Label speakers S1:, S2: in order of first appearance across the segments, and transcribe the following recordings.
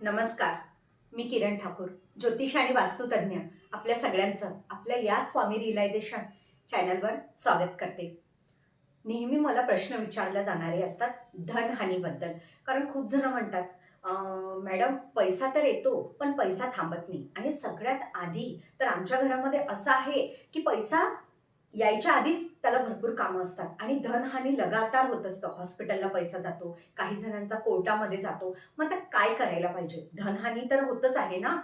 S1: नमस्कार. मी किरण ठाकूर ज्योतिष आणि वास्तुतज्ञ आपल्या सगळ्यांचं आपल्या या स्वामी रिलायझेशन चॅनलवर स्वागत करते. नेहमी मला प्रश्न विचारले जाणारे असतात धनहानीबद्दल कारण खूप जण म्हणतात मॅडम पैसा तर येतो पण पैसा थांबत नाही. आणि सगळ्यात आधी तर आमच्या घरामध्ये असं आहे की पैसा यायच्या आधीच त्याला भरपूर कामं असतात. आणि धनहानी लगातार होत असतं. हॉस्पिटलला पैसा जातो काही जणांचा कोर्टामध्ये जातो. मग आता काय करायला पाहिजे? धनहानी तर होतच आहे ना?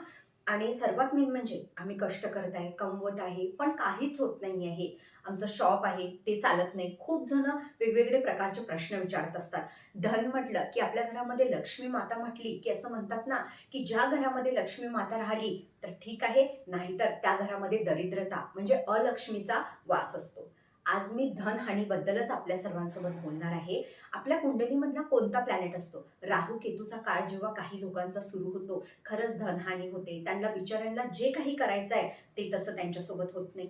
S1: आणि सर्वात मेन म्हणजे आम्ही कष्ट करत आहे कमवत आहे पण काहीच होत नाही आहे. आमचं शॉप आहे ते चालत नाही. खूप जण वेगवेगळे प्रकारचे प्रश्न विचारत असतात. धन म्हटलं की आपल्या घरामध्ये लक्ष्मी माता म्हटली की असं म्हणतात ना की ज्या घरामध्ये लक्ष्मी माता राहिली तर ठीक आहे. नाहीतर त्या घरामध्ये दरिद्रता म्हणजे अलक्ष्मीचा वास असतो. आज मी धन हानीबद्दलच आपल्या सर्वांसोबत बोलणार आहे. आपल्या कुंडलीमधला कोणता प्लॅनेट असतो? राहू केतूचा काळ जेव्हा काही लोकांचा सुरू होतो खरंच धनहानी होते. त्यांना बिचाऱ्यांना जे काही करायचं आहे ते तसं त्यांच्यासोबत होत नाही.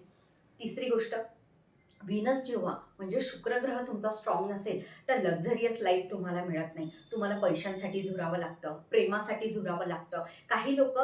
S1: तिसरी गोष्ट व्हीनस जेव्हा म्हणजे शुक्रग्रह तुमचा स्ट्रॉंग नसेल तर लक्झरियस लाईफ तुम्हाला मिळत नाही. तुम्हाला पैशांसाठी झुरावं लागतं प्रेमासाठी झुरावं लागतं. काही लोक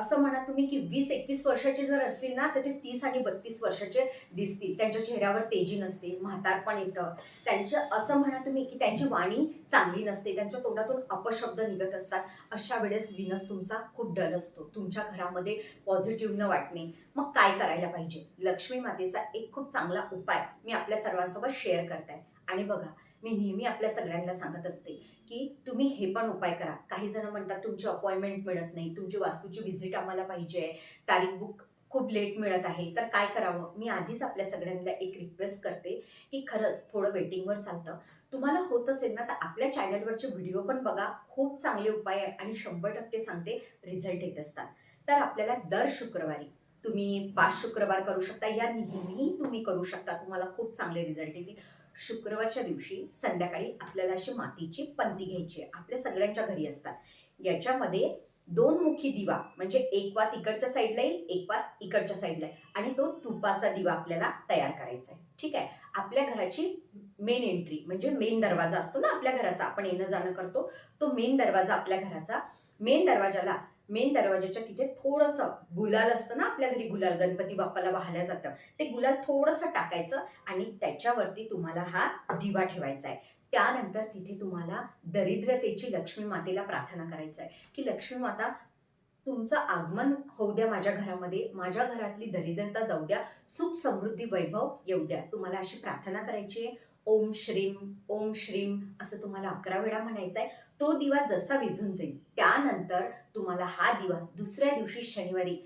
S1: असं म्हणा तुम्ही की वीस एकवीस वर्षाचे जर असतील ना तर ते तीस आणि बत्तीस वर्षाचे दिसतील. त्यांच्या चेहऱ्यावर तेजी नसते म्हातारपण येतं. त्यांचं असं म्हणा तुम्ही की त्यांची वाणी चांगली नसते त्यांच्या तोंडातून अपशब्द निघत असतात. अशा वेळेस विनस तुमचा खूप डल असतो. तुमच्या घरामध्ये पॉझिटिव्ह न वाटणे. मग काय करायला पाहिजे? लक्ष्मी मातेचा एक खूप चांगला उपाय मी आपल्या सर्वांसोबत शेअर करताय. आणि बघा मी नेहमी आपल्या सगळ्यांना सांगत असते की तुम्ही हे पण उपाय करा. काही जण म्हणतात तुमची अपॉइंटमेंट मिळत नाही. तुमची वास्तूची व्हिजिट आम्हाला पाहिजे. तारीख बुक खूप लेट मिळत आहे. तर काय करावं? मी आधीच आपल्या सगळ्यांना एक रिक्वेस्ट करते की खरंच थोडं वेटिंगवर चालतं. तुम्हाला होत असेल ना तर आपल्या चॅनलवरचे व्हिडिओ पण बघा. खूप चांगले उपाय आहे आणि शंभर टक्के सांगते रिझल्ट येत असतात. तर आपल्याला दर शुक्रवारी तुम्ही पाच शुक्रवार करू शकता. या नेहमी तुम्ही करू शकता. तुम्हाला खूप चांगले रिझल्ट येतील. शुक्रवारच्या दिवशी संध्याकाळी आपल्याला अशी मातीची पंती घ्यायची आहे. आपल्या सगळ्यांच्या घरी असतात. याच्यामध्ये दोन मुखी दिवा म्हणजे एक वात इकडच्या साईडला येईल एक वात इकडच्या साईडला येईल. आणि तो तुपाचा दिवा आपल्याला तयार करायचा आहे. ठीक आहे? आपल्या घराची मेन एंट्री म्हणजे मेन दरवाजा असतो ना आपल्या घराचा. आपण येणं जाणं करतो. तो मेन दरवाजा आपल्या घराचा मेन दरवाजाला मेन दरवाजाच्या तिथे थोडंसं. गुलाल असतं ना आपल्या घरी गुलाल गणपती बाप्पाला वाहल्या जातं. ते गुलाल थोडंसं टाकायचं आणि त्याच्यावरती तुम्हाला हा दिवा ठेवायचा आहे. त्यानंतर तिथे तुम्हाला दरिद्रतेची लक्ष्मी मातेला प्रार्थना करायची आहे. की लक्ष्मी माता तुमचं आगमन होऊ द्या माझ्या घरामध्ये. माझ्या घरातली दरिद्रता जाऊ द्या. सुख समृद्धी वैभव येऊ द्या. तुम्हाला अशी प्रार्थना करायची आहे. ओम श्रीम ओम श्रीम असं तुम्हाला अकरा वेळा म्हणायचं आहे तो दिवा जसा विझून जाईल त्यानंतर तुम्हाला हा दिवा दुसऱ्या दिवशी शनिवारी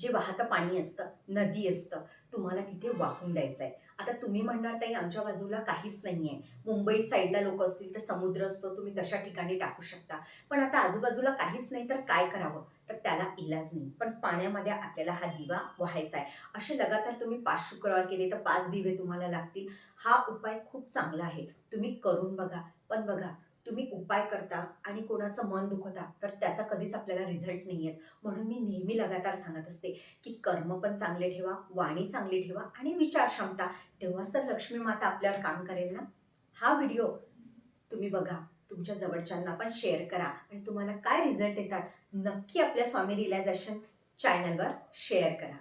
S1: जे वाहतं पाणी असतं नदी असतं तुम्हाला तिथे वाहून द्यायचं आहे आता तुम्ही म्हणणार ताई आमच्या बाजूला काहीच नाही आहे मुंबई साईडला लोक असतील तर समुद्र असतो तुम्ही तशा ठिकाणी टाकू शकता. पण आता आजूबाजूला काहीच नाही तर काय करावं? तर त्याला इलाज नाही. पण पाण्यामध्ये आपल्याला हा दिवा व्हायचा आहे असे लगातार तुम्ही पाच शुक्रवार केले तर पाच दिवे तुम्हाला लागतील. हा उपाय खूप चांगला आहे. तुम्ही करून बघा. पण बघा तुम्ही उपाय करता आणि कोणाचं मन दुखवता तर त्याचा कधीच आपल्याला रिझल्ट नाही येत म्हणून मी नेहमी लगातार सांगत असते की कर्म पण चांगले ठेवा वाणी चांगली ठेवा आणि विचार क्षमता. तेव्हाच तर लक्ष्मी माता आपल्यावर काम करेल ना? हा व्हिडिओ तुम्ही बघा तुमच्या जवळच्यांना पण शेअर करा आणि तुम्हाला काय रिझल्ट येतात नक्की आपल्या स्वामी रिलॅक्झेशन चॅनलवर शेअर करा.